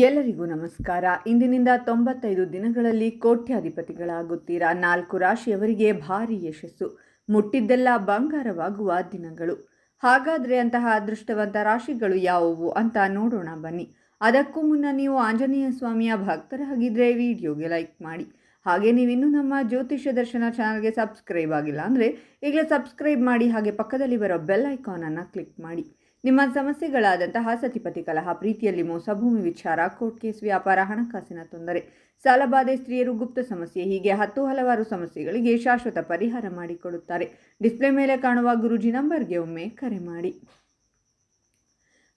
ಎಲ್ಲರಿಗೂ ನಮಸ್ಕಾರ. ಇಂದಿನಿಂದ ತೊಂಬತ್ತೈದು ದಿನಗಳಲ್ಲಿ ಕೋಟ್ಯಾಧಿಪತಿಗಳಾಗುತ್ತೀರಾ? ನಾಲ್ಕು ರಾಶಿಯವರಿಗೆ ಭಾರಿ ಯಶಸ್ಸು. ಮುಟ್ಟಿದ್ದೆಲ್ಲ ಬಂಗಾರವಾಗುವ ದಿನಗಳು. ಹಾಗಾದರೆ ಅಂತಹ ಅದೃಷ್ಟವಂತ ರಾಶಿಗಳು ಯಾವುವು ಅಂತ ನೋಡೋಣ ಬನ್ನಿ. ಅದಕ್ಕೂ ಮುನ್ನ ನೀವು ಆಂಜನೇಯ ಸ್ವಾಮಿಯ ಭಕ್ತರಾಗಿದ್ದರೆ ವಿಡಿಯೋಗೆ ಲೈಕ್ ಮಾಡಿ. ಹಾಗೆ ನೀವಿನ್ನೂ ನಮ್ಮ ಜ್ಯೋತಿಷ್ಯ ದರ್ಶನ ಚಾನಲ್ಗೆ ಸಬ್ಸ್ಕ್ರೈಬ್ ಆಗಿಲ್ಲ ಅಂದರೆ ಈಗಲೇ ಸಬ್ಸ್ಕ್ರೈಬ್ ಮಾಡಿ ಹಾಗೆ ಪಕ್ಕದಲ್ಲಿ ಬರೋ ಬೆಲ್ ಐಕಾನನ್ನು ಕ್ಲಿಕ್ ಮಾಡಿ. ನಿಮ್ಮ ಸಮಸ್ಯೆಗಳಾದಂತಹ ಸತಿಪತಿ ಕಲಹ, ಪ್ರೀತಿಯಲ್ಲಿ ಮೋಸ, ಭೂಮಿ ವಿಚಾರ ಕೋರ್ಟ್ ಕೇಸ್ ವ್ಯಾಪಾರ, ಹಣಕಾಸಿನ ತೊಂದರೆ ಸಾಲಬಾಧೆ ಸ್ತ್ರೀಯರು ಗುಪ್ತ ಸಮಸ್ಯೆ, ಹೀಗೆ ಹತ್ತು ಹಲವಾರು ಸಮಸ್ಯೆಗಳಿಗೆ ಶಾಶ್ವತ ಪರಿಹಾರ ಮಾಡಿಕೊಡುತ್ತಾರೆ. ಡಿಸ್ಪ್ಲೇ ಮೇಲೆ ಕಾಣುವ ಗುರುಜಿ ನಂಬರ್ಗೆ ಒಮ್ಮೆ ಕರೆ ಮಾಡಿ.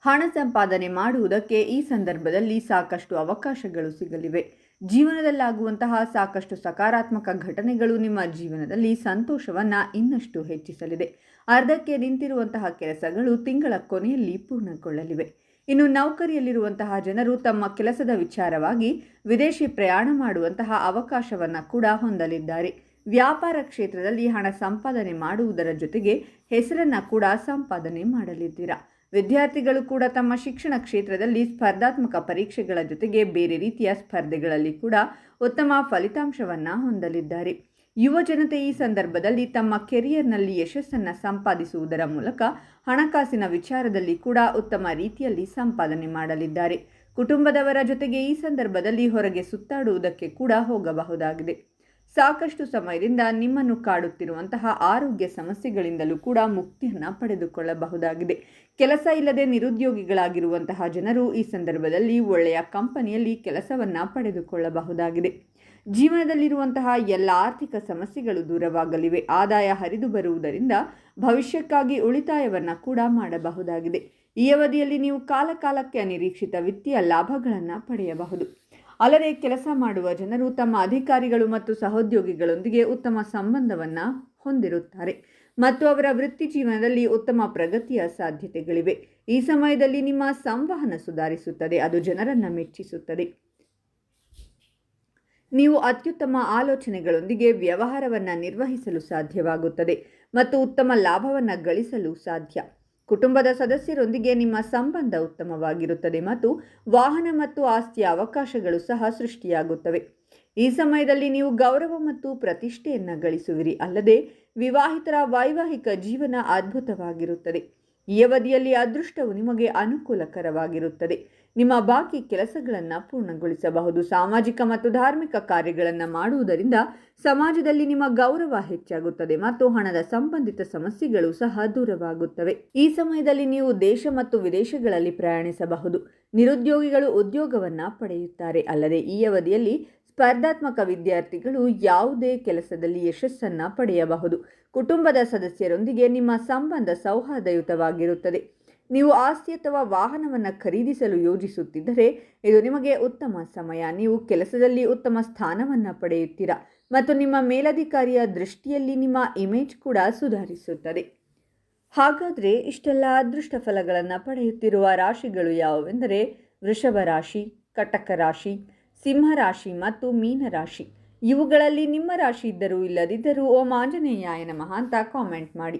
ಹಣ ಸಂಪಾದನೆ ಮಾಡುವುದಕ್ಕೆ ಈ ಸಂದರ್ಭದಲ್ಲಿ ಸಾಕಷ್ಟು ಅವಕಾಶಗಳು ಸಿಗಲಿವೆ. ಜೀವನದಲ್ಲಾಗುವಂತಹ ಸಾಕಷ್ಟು ಸಕಾರಾತ್ಮಕ ಘಟನೆಗಳು ನಿಮ್ಮ ಜೀವನದಲ್ಲಿ ಸಂತೋಷವನ್ನು ಇನ್ನಷ್ಟು ಹೆಚ್ಚಿಸಲಿದೆ. ಅರ್ಧಕ್ಕೆ ನಿಂತಿರುವಂತಹ ಕೆಲಸಗಳು ತಿಂಗಳ ಕೊನೆಯಲ್ಲಿ ಪೂರ್ಣಗೊಳ್ಳಲಿವೆ. ಇನ್ನು ನೌಕರಿಯಲ್ಲಿರುವಂತಹ ಜನರು ತಮ್ಮ ಕೆಲಸದ ವಿಚಾರವಾಗಿ ವಿದೇಶಿ ಪ್ರಯಾಣ ಮಾಡುವಂತಹ ಅವಕಾಶವನ್ನು ಕೂಡ ಹೊಂದಲಿದ್ದಾರೆ. ವ್ಯಾಪಾರ ಕ್ಷೇತ್ರದಲ್ಲಿ ಹಣ ಸಂಪಾದನೆ ಮಾಡುವುದರ ಜೊತೆಗೆ ಹೆಸರನ್ನು ಕೂಡ ಸಂಪಾದನೆ ಮಾಡಲಿದ್ದೀರಾ? ವಿದ್ಯಾರ್ಥಿಗಳು ಕೂಡ ತಮ್ಮ ಶಿಕ್ಷಣ ಕ್ಷೇತ್ರದಲ್ಲಿ ಸ್ಪರ್ಧಾತ್ಮಕ ಪರೀಕ್ಷೆಗಳ ಜೊತೆಗೆ ಬೇರೆ ರೀತಿಯ ಸ್ಪರ್ಧೆಗಳಲ್ಲಿ ಕೂಡ ಉತ್ತಮ ಫಲಿತಾಂಶವನ್ನು ಹೊಂದಲಿದ್ದಾರೆ. ಯುವ ಜನತೆ ಈ ಸಂದರ್ಭದಲ್ಲಿ ತಮ್ಮ ಕೆರಿಯರ್ನಲ್ಲಿ ಯಶಸ್ಸನ್ನು ಸಂಪಾದಿಸುವುದರ ಮೂಲಕ ಹಣಕಾಸಿನ ವಿಚಾರದಲ್ಲಿ ಕೂಡ ಉತ್ತಮ ರೀತಿಯಲ್ಲಿ ಸಂಪಾದನೆ ಮಾಡಲಿದ್ದಾರೆ. ಕುಟುಂಬದವರ ಜೊತೆಗೆ ಈ ಸಂದರ್ಭದಲ್ಲಿ ಹೊರಗೆ ಸುತ್ತಾಡುವುದಕ್ಕೆ ಕೂಡ ಹೋಗಬಹುದಾಗಿದೆ. ಸಾಕಷ್ಟು ಸಮಯದಿಂದ ನಿಮ್ಮನ್ನು ಕಾಡುತ್ತಿರುವಂತಹ ಆರೋಗ್ಯ ಸಮಸ್ಯೆಗಳಿಂದಲೂ ಕೂಡ ಮುಕ್ತಿಯನ್ನು ಪಡೆದುಕೊಳ್ಳಬಹುದಾಗಿದೆ. ಕೆಲಸ ಇಲ್ಲದೆ ನಿರುದ್ಯೋಗಿಗಳಾಗಿರುವಂತಹ ಜನರು ಈ ಸಂದರ್ಭದಲ್ಲಿ ಒಳ್ಳೆಯ ಕಂಪನಿಯಲ್ಲಿ ಕೆಲಸವನ್ನು ಪಡೆದುಕೊಳ್ಳಬಹುದಾಗಿದೆ. ಜೀವನದಲ್ಲಿರುವಂತಹ ಎಲ್ಲ ಆರ್ಥಿಕ ಸಮಸ್ಯೆಗಳು ದೂರವಾಗಲಿವೆ. ಆದಾಯ ಹರಿದು ಬರುವುದರಿಂದ ಭವಿಷ್ಯಕ್ಕಾಗಿ ಉಳಿತಾಯವನ್ನು ಕೂಡ ಮಾಡಬಹುದಾಗಿದೆ. ಈ ಅವಧಿಯಲ್ಲಿ ನೀವು ಕಾಲಕಾಲಕ್ಕೆ ಅನಿರೀಕ್ಷಿತ ವಿತ್ತೀಯ ಲಾಭಗಳನ್ನು ಪಡೆಯಬಹುದು. ಅಲ್ಲದೆ ಕೆಲಸ ಮಾಡುವ ಜನರು ತಮ್ಮ ಅಧಿಕಾರಿಗಳು ಮತ್ತು ಸಹೋದ್ಯೋಗಿಗಳೊಂದಿಗೆ ಉತ್ತಮ ಸಂಬಂಧವನ್ನು ಹೊಂದಿರುತ್ತಾರೆ. ಮತ್ತು ಅವರ ವೃತ್ತಿ ಜೀವನದಲ್ಲಿ ಉತ್ತಮ ಪ್ರಗತಿಯ ಸಾಧ್ಯತೆಗಳಿವೆ. ಈ ಸಮಯದಲ್ಲಿ ನಿಮ್ಮ ಸಂವಹನ ಸುಧಾರಿಸುತ್ತದೆ, ಅದು ಜನರನ್ನು ಮೆಚ್ಚಿಸುತ್ತದೆ. ನೀವು ಅತ್ಯುತ್ತಮ ಆಲೋಚನೆಗಳೊಂದಿಗೆ ವ್ಯವಹಾರವನ್ನು ನಿರ್ವಹಿಸಲು ಸಾಧ್ಯವಾಗುತ್ತದೆ ಮತ್ತು ಉತ್ತಮ ಲಾಭವನ್ನು ಗಳಿಸಲು ಸಾಧ್ಯ. ಕುಟುಂಬದ ಸದಸ್ಯರೊಂದಿಗೆ ನಿಮ್ಮ ಸಂಬಂಧ ಉತ್ತಮವಾಗಿರುತ್ತದೆ ಮತ್ತು ವಾಹನ ಮತ್ತು ಆಸ್ತಿಯ ಅವಕಾಶಗಳು ಸಹ ಸೃಷ್ಟಿಯಾಗುತ್ತವೆ. ಈ ಸಮಯದಲ್ಲಿ ನೀವು ಗೌರವ ಮತ್ತು ಪ್ರತಿಷ್ಠೆಯನ್ನು ಗಳಿಸುವಿರಿ. ಅಲ್ಲದೆ ವಿವಾಹಿತರ ವೈವಾಹಿಕ ಜೀವನ ಅದ್ಭುತವಾಗಿರುತ್ತದೆ. ಈ ಅವಧಿಯಲ್ಲಿ ಅದೃಷ್ಟವು ನಿಮಗೆ ಅನುಕೂಲಕರವಾಗಿರುತ್ತದೆ. ನಿಮ್ಮ ಬಾಕಿ ಕೆಲಸಗಳನ್ನು ಪೂರ್ಣಗೊಳಿಸಬಹುದು. ಸಾಮಾಜಿಕ ಮತ್ತು ಧಾರ್ಮಿಕ ಕಾರ್ಯಗಳನ್ನು ಮಾಡುವುದರಿಂದ ಸಮಾಜದಲ್ಲಿ ನಿಮ್ಮ ಗೌರವ ಹೆಚ್ಚಾಗುತ್ತದೆ ಮತ್ತು ಹಣದ ಸಂಬಂಧಿತ ಸಮಸ್ಯೆಗಳು ಸಹ ದೂರವಾಗುತ್ತವೆ. ಈ ಸಮಯದಲ್ಲಿ ನೀವು ದೇಶ ಮತ್ತು ವಿದೇಶಗಳಲ್ಲಿ ಪ್ರಯಾಣಿಸಬಹುದು. ನಿರುದ್ಯೋಗಿಗಳು ಉದ್ಯೋಗವನ್ನು ಪಡೆಯುತ್ತಾರೆ. ಅಲ್ಲದೆ ಈ ಅವಧಿಯಲ್ಲಿ ಸ್ಪರ್ಧಾತ್ಮಕ ವಿದ್ಯಾರ್ಥಿಗಳು ಯಾವುದೇ ಕೆಲಸದಲ್ಲಿ ಯಶಸ್ಸನ್ನು ಪಡೆಯಬಹುದು. ಕುಟುಂಬದ ಸದಸ್ಯರೊಂದಿಗೆ ನಿಮ್ಮ ಸಂಬಂಧ ಸೌಹಾರ್ದಯುತವಾಗಿರುತ್ತದೆ. ನೀವು ಆಸ್ತಿ ಅಥವಾ ವಾಹನವನ್ನು ಖರೀದಿಸಲು ಯೋಜಿಸುತ್ತಿದ್ದರೆ ಇದು ನಿಮಗೆ ಉತ್ತಮ ಸಮಯ. ನೀವು ಕೆಲಸದಲ್ಲಿ ಉತ್ತಮ ಸ್ಥಾನವನ್ನು ಪಡೆಯುತ್ತೀರಾ ಮತ್ತು ನಿಮ್ಮ ಮೇಲಧಿಕಾರಿಯ ದೃಷ್ಟಿಯಲ್ಲಿ ನಿಮ್ಮ ಇಮೇಜ್ ಕೂಡ ಸುಧಾರಿಸುತ್ತದೆ. ಹಾಗಾದರೆ ಇಷ್ಟೆಲ್ಲ ಅದೃಷ್ಟ ಫಲಗಳನ್ನು ಪಡೆಯುತ್ತಿರುವ ರಾಶಿಗಳು ಯಾವುವೆಂದರೆ ವೃಷಭ ರಾಶಿ, ಕಟಕ ರಾಶಿ ಸಿಂಹರಾಶಿ ಮತ್ತು ಮೀನರಾಶಿ ಇವುಗಳಲ್ಲಿ ನಿಮ್ಮ ರಾಶಿ ಇದ್ದರೂ ಇಲ್ಲದಿದ್ದರೂ ಓಂ ಆಂಜನೇಯಾಯ ನಮಃ ಅಂತ ಕಾಮೆಂಟ್ ಮಾಡಿ.